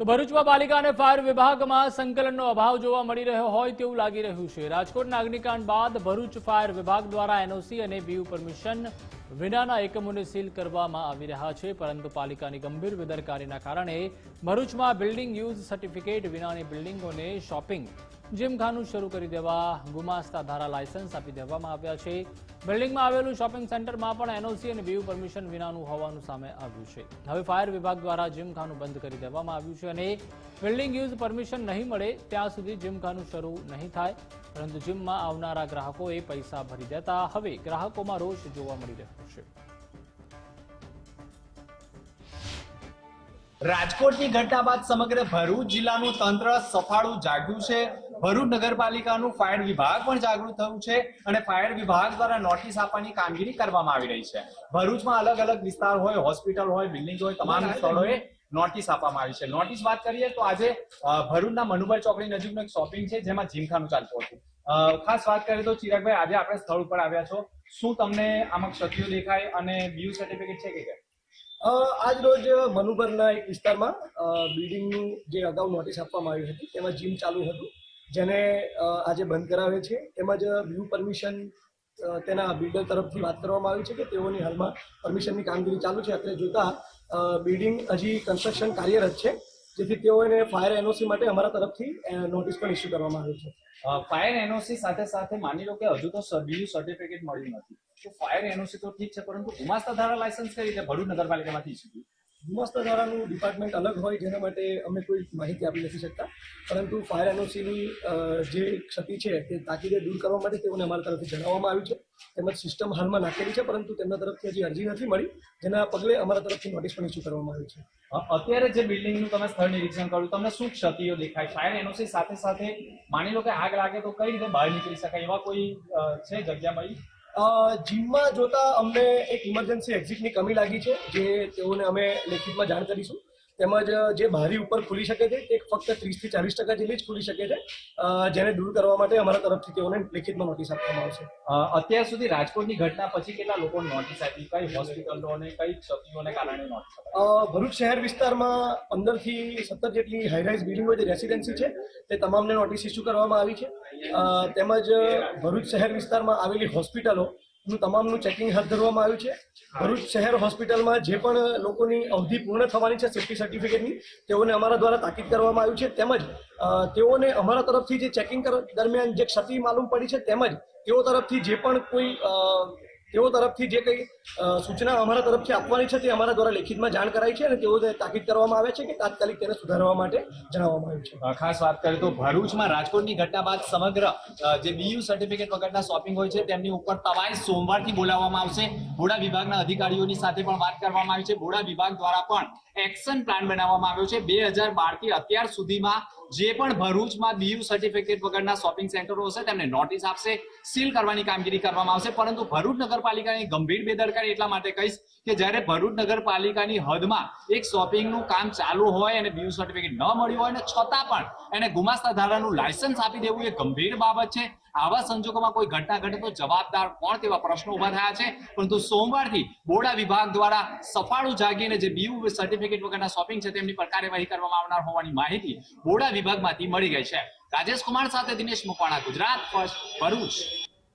તો ભરૂચમાં પાલિકા અને ફાયર વિભાગમાં સંકલનનો અભાવ જોવા મળી રહ્યો હોય તેવું લાગી રહ્યું છે. રાજકોટના અગ્નિકાંડ બાદ ભરૂચ ફાયર વિભાગ દ્વારા એનઓસી અને બીયુ પરમિશન વિનાના એકમોને સીલ કરવામાં આવી રહ્યા છે. પરંતુ પાલિકાની ગંભીર બેદરકારીના કારણે ભરૂચમાં બિલ્ડિંગ યુઝ સર્ટિફિકેટ વિનાની બિલ્ડિંગોને શોપિંગ જીમખાનું શરૂ કરી દેવા, ગુમાસ્તા ધારા લાયસન્સ આપી દેવામાં આવ્યા છે. બિલ્ડિંગમાં આવેલું શોપિંગ સેન્ટરમાં પણ એનઓસી અને વ્યૂ પરમિશન વિનાનું હોવાનું સામે આવ્યું છે. હવે ફાયર વિભાગ દ્વારા જીમખાનું બંધ કરી દેવામાં આવ્યું છે અને બિલ્ડિંગ યુઝ પરમિશન નહીં મળે ત્યાં સુધી જીમખાનું શરૂ નહીં થાય. પરંતુ જીમમાં આવનારા ગ્રાહકોએ પૈસા ભરી દેતા હવે ગ્રાહકોમાં રોષ જોવા મળી રહ્યો છે. રાજકોટની ઘટના બાદ સમગ્ર ભરૂચ જિલ્લાનું તંત્ર સફાળું જાગ્યું છે. ભરૂચ નગરપાલિકાનું ફાયર વિભાગ પણ જાગૃત થયું છે અને ફાયર વિભાગ દ્વારા નોટિસ આપવાની કામગીરી કરવામાં આવી રહી છે. ભરૂચમાં અલગ અલગ વિસ્તાર હોય હોસ્પિટલ હોય બિલ્ડિંગ હોય તમામ સ્થળોએ નોટિસ આપવામાં આવી છે. નોટિસ વાત કરીએ તો આજે ભરૂચના મનુભાઈ ચોકડી નજીકનું એક શોપિંગ છે જેમાં જીમખાનું ચાલતું હતું. ખાસ વાત કરીએ તો ચિરાગભાઈ આજે આપણે સ્થળ ઉપર આવ્યા છો. શું તમને આમાં ક્ષતિઓ દેખાય અને બીયુ સર્ટિફિકેટ છે કે આજ રોજ મનુભરના એક વિસ્તારમાં બિલ્ડિંગનું જે અગાઉ નોટિસ આપવામાં આવી હતી તેમાં જીમ ચાલુ હતું. જેને આજે બંધ કરાવે છે. તેમજ વ્યૂ પરમિશન તેના બિલ્ડર તરફથી વાત કરવામાં આવી છે કે તેઓની હાલમાં પરમિશનની કામગીરી ચાલુ છે. અત્યારે જોતા બિલ્ડિંગ હજી કન્સ્ટ્રક્શન કાર્યરત છે, જેથી તેઓને ફાયર એનઓસી માટે અમારા તરફથી નોટિસ પણ ઇસ્યુ કરવામાં આવી છે. ફાયર એનઓસી સાથે સાથે માની લો કે હજુ તો બીજું સર્ટિફિકેટ મળ્યું નથી. તો ફાયર એનઓસી તો ઠીક છે, પરંતુ ગુમાસ્તા ધારા લાયસન્સ કઈ રીતે ભરૂચ નગરપાલિકામાંથી ઇસ્યુ ગુમાસ્તા ધારાનું ડિપાર્ટમેન્ટ અલગ હોય જેના માટે અમે કોઈ માહિતી આપી નથી શકતા. પરંતુ ફાયર એનઓસીની જે ક્ષતિ છે તે તાકીદે દૂર કરવા માટે તેઓને અમારા તરફથી જણાવવામાં આવ્યું છે. તેમજ સિસ્ટમ હાલમાં નાખેલી છે, પરંતુ તેમના તરફથી હજી અરજી નથી મળી, જેના પગલે અમારા તરફથી નોટિસ પણ ઇસ્યુ કરવામાં આવી છે. અત્યારે જે બિલ્ડિંગનું તમે સ્થળ નિરીક્ષણ કર્યું, તમને શું ક્ષતિઓ દેખાય? ફાયર એનઓસી સાથે સાથે માની લો કે આગ લાગે તો કઈ રીતે બહાર નીકળી શકાય? એવા કોઈ છે જગ્યા મળી જીમમાં જોતા અમને એક ઇમરજન્સી એક્ઝિટની કમી લાગી છે, જે તેઓને અમે લેખિતમાં જાણ કરીશું. તેમજ જે બારી ઉપર ખુલી શકે છે તે ફક્ત ત્રીસથી ચાલીસ ટકા જેટલી જ ખુલી શકે છે જેને દૂર કરવા માટે અમારા તરફથી તેઓને લેખિતમાં નોટિસ આપવામાં આવશે. અત્યાર સુધી રાજકોટની ઘટના પછી કેટલા લોકોને નોટિસ આપી? કઈ હોસ્પિટલો અને કઈ ક્ષતિઓને કારણે નોટિસ ભરૂચ શહેર વિસ્તારમાં પંદરથી સત્તર જેટલી હાઈરાઇઝ બિલ્ડિંગો જે રેસિડેન્સી છે તે તમામને નોટિસ ઇસ્યુ કરવામાં આવી છે. તેમજ ભરૂચ શહેર વિસ્તારમાં આવેલી હોસ્પિટલો નું તમામનું ચેકિંગ હાથ ધરવામાં આવ્યું છે. ભરૂચ શહેર હોસ્પિટલમાં જે પણ લોકોની અવધિ પૂર્ણ થવાની છે સેફ્ટી સર્ટિફિકેટની, તેઓને અમારા દ્વારા તાકીદ કરવામાં આવ્યું છે. તેમજ તેઓને અમારા તરફથી જે ચેકિંગ દરમિયાન જે ક્ષતિ માલુમ પડી છે, તેમજ તેઓ તરફથી જે પણ કોઈ તેઓ તરફથી જે કંઈ સૂચના અમારા તરફથી આપવાની છે તે અમારા દ્વારા લેખિતમાં જાણ કરાઈ છે અને તેઓ તાકીદ કરવામાં આવે છે કે તાત્કાલિક તેને સુધારવા માટે જણાવવામાં આવ્યું છે. ખાસ વાત કરીએ તો ભરૂચમાં રાજકોટની ઘટના બાદ સમગ્ર જે બીયુ સર્ટિફિકેટ વગરના શોપિંગ હોય છે તેમની ઉપર તવાઈ સોમવારથી બોલાવવામાં આવશે. બોડા વિભાગના અધિકારીઓની સાથે પણ વાત કરવામાં આવી છે. બોડા વિભાગ દ્વારા પણ એક્શન પ્લાન બનાવવામાં આવ્યો છે. બે હજાર બારથી અત્યાર સુધીમાં જે પણ ભરૂચમાં દીવ સર્ટિફિકેટ વગરના શોપિંગ સેન્ટરો હશે, તેમને નોટિસ આપશે સીલ કરવાની કામગીરી કરવામાં આવશે. પરંતુ ભરૂચ નગરપાલિકાની ગંભીર બેદરકારી એટલા માટે કહીશ કે જ્યારે ભરૂચ નગરપાલિકાની હદમાં એક શોપિંગનું કામ ચાલુ હોય અને દીવ સર્ટિફિકેટ ન મળ્યું હોય અને છતાં પણ એને ગુમાસ્તા ધારાનું લાયસન્સ આપી દેવું એ ગંભીર બાબત છે. આવા સંજોગોમાં કોઈ ઘટના ઘટે તો જવાબદાર કોણ તેવા પ્રશ્નો ઊભા થયા છે. પરંતુ સોમવારથી બોડા વિભાગ દ્વારા સફાળું જાગીને જે બીયુ સર્ટિફિકેટ વગરના શોપિંગ છે, તેમની પર કાર્યવાહી કરવામાં આવનાર હોવાની માહિતી બોર્ડા વિભાગમાંથી મળી ગઈ છે. રાજેશ કુમાર સાથે દિનેશ મુપાણા ગુજરાત ફર્સ્ટ ભરૂચ.